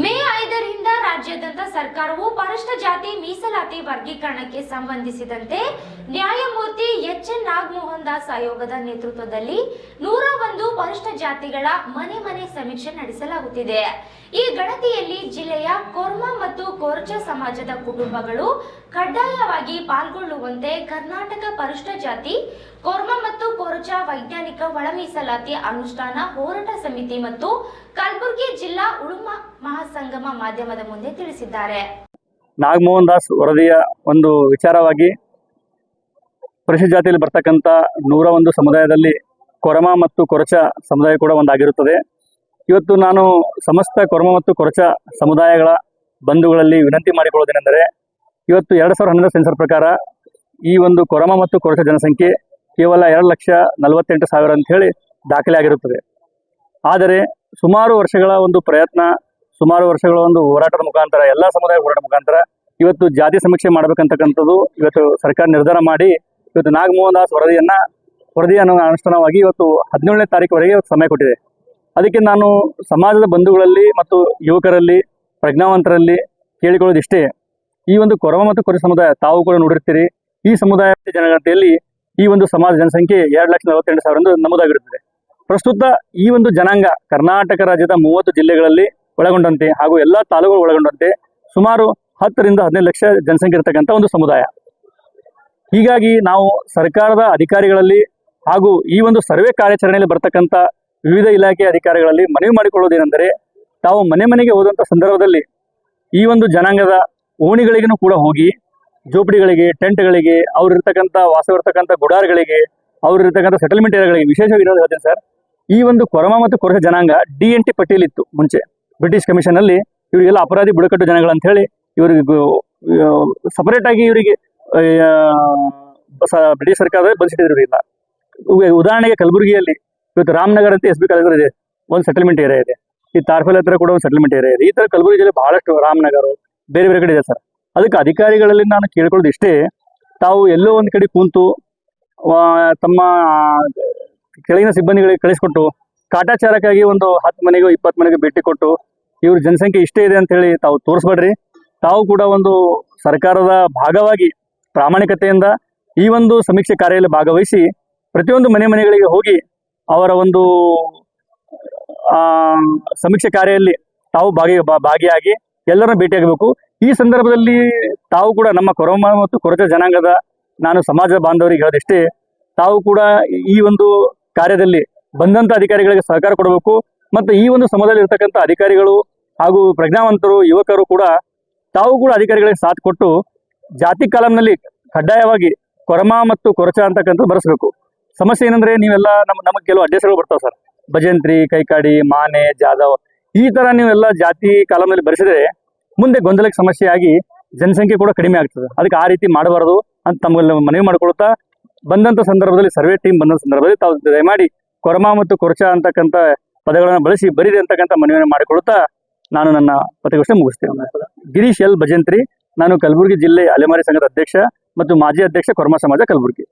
ಮೇ ಐದರಿಂದ ರಾಜ್ಯಾದ್ಯಂತ ಸರ್ಕಾರವು ಪರಿಷ್ಠ ಜಾತಿ ಮೀಸಲಾತಿ ವರ್ಗೀಕರಣಕ್ಕೆ ಸಂಬಂಧಿಸಿದಂತೆ ನ್ಯಾಯಮೂರ್ತಿ ಎಚ್ ಎನ್ ನಾಗಮೋಹನ್ ದಾಸ್ ಆಯೋಗದ ನೇತೃತ್ವದಲ್ಲಿ ನೂರ ಒಂದು ಪರಿಷ್ಠ ಜಾತಿಗಳ ಮನೆ ಮನೆ ಸಮೀಕ್ಷೆ ನಡೆಸಲಾಗುತ್ತಿದೆ. ಈ ಗಣತಿಯಲ್ಲಿ ಜಿಲ್ಲೆಯ ಕೊರ್ಮ ಮತ್ತು ಕೊರ್ಚ ಸಮಾಜದ ಕುಟುಂಬಗಳು ಕಡ್ಡಾಯವಾಗಿ ಪಾಲ್ಗೊಳ್ಳುವಂತೆ ಕರ್ನಾಟಕ ಪರಿಷ್ಠ ಜಾತಿ, ಕೊರ್ಮ ಮತ್ತು ಕೊರಚ ವೈಜ್ಞಾನಿಕ ಒಳ ಮೀಸಲಾತಿ ಅನುಷ್ಠಾನ ಹೋರಾಟ ಸಮಿತಿ ಮತ್ತು ಕಲಬುರಗಿ ಜಿಲ್ಲಾ ಉಳುಮ ಮಹಾಸಂಗಮ ಮಾಧ್ಯಮದ ಮುಂದೆ ತಿಳಿಸಿದ್ದಾರೆ. ನಾಗಮೋಹನ್ ದಾಸ್ ವರದಿಯ ಒಂದು ವಿಚಾರವಾಗಿ ಪರಿಶಿಷ್ಟ ಜಾತಿಯಲ್ಲಿ ಬರ್ತಕ್ಕಂಥ ನೂರ ಒಂದು ಸಮುದಾಯದಲ್ಲಿ ಕೊರಮ ಮತ್ತು ಕೊರಚ ಸಮುದಾಯ ಕೂಡ ಒಂದಾಗಿರುತ್ತದೆ. ಇವತ್ತು ನಾನು ಸಮಸ್ತ ಕೊರಮ ಮತ್ತು ಕೊರಚ ಸಮುದಾಯಗಳ ಬಂಧುಗಳಲ್ಲಿ ವಿನಂತಿ ಮಾಡಿಕೊಳ್ಳೋದೇನೆಂದರೆ ಇವತ್ತು ಎರಡು ಸಾವಿರದ ಹನ್ನೊಂದರ ಸೆನ್ಸರ್ ಪ್ರಕಾರ ಈ ಒಂದು ಕೊರಮ ಮತ್ತು ಕೊರಚ ಜನಸಂಖ್ಯೆ ಕೇವಲ ಎರಡು ಲಕ್ಷ ನಲವತ್ತೆಂಟು ಸಾವಿರ ಅಂತ ಹೇಳಿ ದಾಖಲೆ ಆಗಿರುತ್ತದೆ ಆದರೆ ಸುಮಾರು ವರ್ಷಗಳ ಒಂದು ಪ್ರಯತ್ನ, ಸುಮಾರು ವರ್ಷಗಳ ಒಂದು ಹೋರಾಟದ ಮುಖಾಂತರ, ಎಲ್ಲ ಸಮುದಾಯ ಹೋರಾಟ ಮುಖಾಂತರ ಇವತ್ತು ಜಾತಿ ಸಮೀಕ್ಷೆ ಮಾಡಬೇಕಂತಕ್ಕಂಥದ್ದು ಇವತ್ತು ಸರ್ಕಾರ ನಿರ್ಧಾರ ಮಾಡಿ ಇವತ್ತು ನಾಗಮೋಹನ್ ದಾಸ್ ವರದಿಯನ್ನ ವರದಿಯನ್ನು ಅನುಷ್ಠಾನವಾಗಿ ಇವತ್ತು ಹದಿನೇಳನೇ ತಾರೀಕುವರೆಗೆ ಸಮಯ ಕೊಟ್ಟಿದೆ. ಅದಕ್ಕೆ ನಾನು ಸಮಾಜದ ಬಂಧುಗಳಲ್ಲಿ ಮತ್ತು ಯುವಕರಲ್ಲಿ, ಪ್ರಜ್ಞಾವಂತರಲ್ಲಿ ಕೇಳಿಕೊಳ್ಳೋದಿಷ್ಟೇ. ಈ ಒಂದು ಕೊರವ ಮತ್ತು ಕೊರ ಸಮುದಾಯ ತಾವು ಕೂಡ ನೋಡಿರ್ತೀರಿ. ಈ ಸಮುದಾಯ ಜನಗಣತಿಯಲ್ಲಿ ಈ ಒಂದು ಸಮಾಜ ಜನಸಂಖ್ಯೆ ಎರಡು ಲಕ್ಷ ನಲವತ್ತೆಂಟು ಸಾವಿರ ಎಂದು ನಮೂದಾಗಿರುತ್ತದೆ. ಪ್ರಸ್ತುತ ಈ ಒಂದು ಜನಾಂಗ ಕರ್ನಾಟಕ ರಾಜ್ಯದ ಮೂವತ್ತು ಜಿಲ್ಲೆಗಳಲ್ಲಿ ಒಳಗೊಂಡಂತೆ ಹಾಗೂ ಎಲ್ಲ ತಾಲೂಕುಗಳು ಒಳಗೊಂಡಂತೆ ಸುಮಾರು ಹತ್ತರಿಂದ ಹದಿನೈದು ಲಕ್ಷ ಜನಸಂಖ್ಯೆ ಇರತಕ್ಕಂಥ ಒಂದು ಸಮುದಾಯ. ಹೀಗಾಗಿ ನಾವು ಸರ್ಕಾರದ ಅಧಿಕಾರಿಗಳಲ್ಲಿ ಹಾಗೂ ಈ ಒಂದು ಸರ್ವೆ ಕಾರ್ಯಾಚರಣೆಯಲ್ಲಿ ಬರ್ತಕ್ಕಂಥ ವಿವಿಧ ಇಲಾಖೆ ಅಧಿಕಾರಿಗಳಲ್ಲಿ ಮನವಿ ಮಾಡಿಕೊಳ್ಳೋದೇನೆಂದರೆ ತಾವು ಮನೆ ಮನೆಗೆ ಹೋದಂಥ ಸಂದರ್ಭದಲ್ಲಿ ಈ ಒಂದು ಜನಾಂಗದ ಓಣಿಗಳಿಗೂ ಕೂಡ ಹೋಗಿ, ಜೋಪಡಿಗಳಿಗೆ, ಟೆಂಟ್ಗಳಿಗೆ ಅವ್ರಿರ್ತಕ್ಕಂಥ ವಾಸವಿರ್ತಕ್ಕಂಥ ಗುಡಾರಗಳಿಗೆ ಅವ್ರಿರ್ತಕ್ಕಂಥ ಸೆಟಲ್ಮೆಂಟ್ ಏರಿಯಾಗಳಿಗೆ ವಿಶೇಷವಾಗಿ ಹೇಳ್ತೀನಿ ಸರ್ ಈ ಒಂದು ಕೊರಮ ಮತ್ತು ಕೊರಹ ಜನಾಂಗ ಡಿ ಎನ್ ಟಿ ಪಟ್ಟಿಯಲ್ಲಿತ್ತು ಮುಂಚೆ. ಬ್ರಿಟಿಷ್ ಕಮಿಷನ್ ಅಲ್ಲಿ ಇವರಿಗೆಲ್ಲ ಅಪರಾಧಿ ಬುಡಕಟ್ಟು ಜನಗಳು ಅಂತ ಹೇಳಿ ಇವರಿಗೆ ಸಪರೇಟ್ ಆಗಿ ಇವರಿಗೆ ಬ್ರಿಟಿಷ್ ಸರ್ಕಾರದಲ್ಲಿ ಬಂದಿಟ್ಟಿದ್ರು ಇವರಿಲ್ಲ ಉ- ಉದಾಹರಣೆಗೆ ಕಲಬುರಗಿಯಲ್ಲಿ ಇವತ್ತು ರಾಮನಗರ ಅಂತ ಎಸ್ ಬಿ ಕಾಲೇಜ್ ಇದೆ, ಒಂದು ಸೆಟಲ್ಮೆಂಟ್ ಏರಿಯಾ ಇದೆ. ಈ ತಾರ್ಫೆಲ್ ಹತ್ರ ಕೂಡ ಒಂದು ಸೆಟಲ್ಮೆಂಟ್ ಏರಿಯಾ ಇದೆ. ಈ ತರ ಕಲಬುರಗಿ ಜಿಲ್ಲೆ ಬಹಳಷ್ಟು ರಾಮನಗರ, ಬೇರೆ ಬೇರೆ ಕಡೆ ಇದೆ ಸರ್. ಅದಕ್ಕೆ ಅಧಿಕಾರಿಗಳಲ್ಲಿ ನಾನು ಕೇಳ್ಕೊಳ್ಳೋದು ಇಷ್ಟೇ, ತಾವು ಎಲ್ಲೋ ಒಂದು ಕಡೆ ಕೂತು ತಮ್ಮ ಕೆಳಗಿನ ಸಿಬ್ಬಂದಿಗಳಿಗೆ ಕಳಿಸ್ಕೊಟ್ಟು, ಕಾಟಾಚಾರಕ್ಕಾಗಿ ಒಂದು ಹತ್ತು ಮನೆಗೆ ಇಪ್ಪತ್ತು ಮನೆಗೆ ಭೇಟಿ ಕೊಟ್ಟು, ಇವ್ರ ಜನಸಂಖ್ಯೆ ಇಷ್ಟೇ ಇದೆ ಅಂತ ಹೇಳಿ ತಾವು ತೋರಿಸ್ಬೇಡ್ರಿ. ತಾವು ಕೂಡ ಒಂದು ಸರ್ಕಾರದ ಭಾಗವಾಗಿ ಪ್ರಾಮಾಣಿಕತೆಯಿಂದ ಈ ಒಂದು ಸಮೀಕ್ಷೆ ಕಾರ್ಯದಲ್ಲಿ ಭಾಗವಹಿಸಿ, ಪ್ರತಿಯೊಂದು ಮನೆ ಮನೆಗಳಿಗೆ ಹೋಗಿ ಅವರ ಒಂದು ಸಮೀಕ್ಷೆ ಕಾರ್ಯದಲ್ಲಿ ತಾವು ಭಾಗಿ ಭಾಗಿಯಾಗಿ ಎಲ್ಲರನ್ನ ಭೇಟಿಯಾಗಬೇಕು ಈ ಸಂದರ್ಭದಲ್ಲಿ ತಾವು ಕೂಡ ನಮ್ಮ ಕೊರಮ ಮತ್ತು ಕೊರತೆ ಜನಾಂಗದ ನಾನು ಸಮಾಜ ಬಾಂಧವರಿಗೆ ಹೇಳೋದಿಷ್ಟೇ, ತಾವು ಕೂಡ ಈ ಒಂದು ಕಾರ್ಯದಲ್ಲಿ ಬಂದಂತ ಅಧಿಕಾರಿಗಳಿಗೆ ಸಹಕಾರ ಕೊಡಬೇಕು. ಮತ್ತು ಈ ಒಂದು ಸಮಯದಲ್ಲಿ ಇರ್ತಕ್ಕಂಥ ಅಧಿಕಾರಿಗಳು ಹಾಗೂ ಪ್ರಜ್ಞಾವಂತರು, ಯುವಕರು ಕೂಡ ತಾವು ಕೂಡ ಅಧಿಕಾರಿಗಳಿಗೆ ಸಾಥ್ ಕೊಟ್ಟು ಜಾತಿ ಕಾಲಂನಲ್ಲಿ ಕಡ್ಡಾಯವಾಗಿ ಕೊರಮ ಮತ್ತು ಕೊರಚ ಅಂತಕ್ಕಂಥದ್ದು ಬರೆಸಬೇಕು. ಸಮಸ್ಯೆ ಏನಂದ್ರೆ ನೀವೆಲ್ಲ ನಮ್ಮ, ನಮಗೆ ಕೆಲವು ಅಡ್ರೆಸ್ಗಳು ಬರ್ತಾವೆ ಸರ್. ಭಜಂತ್ರಿ, ಕೈಕಾಡಿ, ಮಾನೆ, ಜಾಧವ್ ಈ ತರ ನೀವೆಲ್ಲ ಜಾತಿ ಕಾಲಂನಲ್ಲಿ ಬರೆಸಿದ್ರೆ ಮುಂದೆ ಗೊಂದಲಕ್ಕೆ ಸಮಸ್ಯೆ ಜನಸಂಖ್ಯೆ ಕೂಡ ಕಡಿಮೆ ಆಗ್ತದೆ. ಅದಕ್ಕೆ ಆ ರೀತಿ ಮಾಡಬಾರದು ಅಂತ ತಮ್ಮಲ್ಲಿ ಮನವಿ ಮಾಡ್ಕೊಳ್ತಾ ಬಂದಂತ ಸಂದರ್ಭದಲ್ಲಿ ಸರ್ವೆ ಟೀಮ್ ಬಂದ ಸಂದರ್ಭದಲ್ಲಿ ತಾವು ದಯಮಾಡಿ ಕೊರಮ ಮತ್ತು ಕೊರಚ ಅಂತಕ್ಕಂಥ ಪದಗಳನ್ನು ಬಳಸಿ ಬರೀರಿ ಅಂತಕ್ಕಂಥ ಮನವಿಯನ್ನು ಮಾಡಿಕೊಳ್ಳುತ್ತಾ ನಾನು ನನ್ನ ಪತ್ರಿಕೋಷ್ಠಿ ಮುಗಿಸ್ತೇನೆ. ಗಿರೀಶ್ ಎಲ್ ಭಜಂತ್ರಿ, ನಾನು ಕಲಬುರಗಿ ಜಿಲ್ಲೆ ಅಲೆಮಾರಿ ಸಂಘದ ಅಧ್ಯಕ್ಷ ಮತ್ತು ಮಾಜಿ ಅಧ್ಯಕ್ಷ ಕೊರಮ ಸಮಾಜ ಕಲಬುರಗಿ.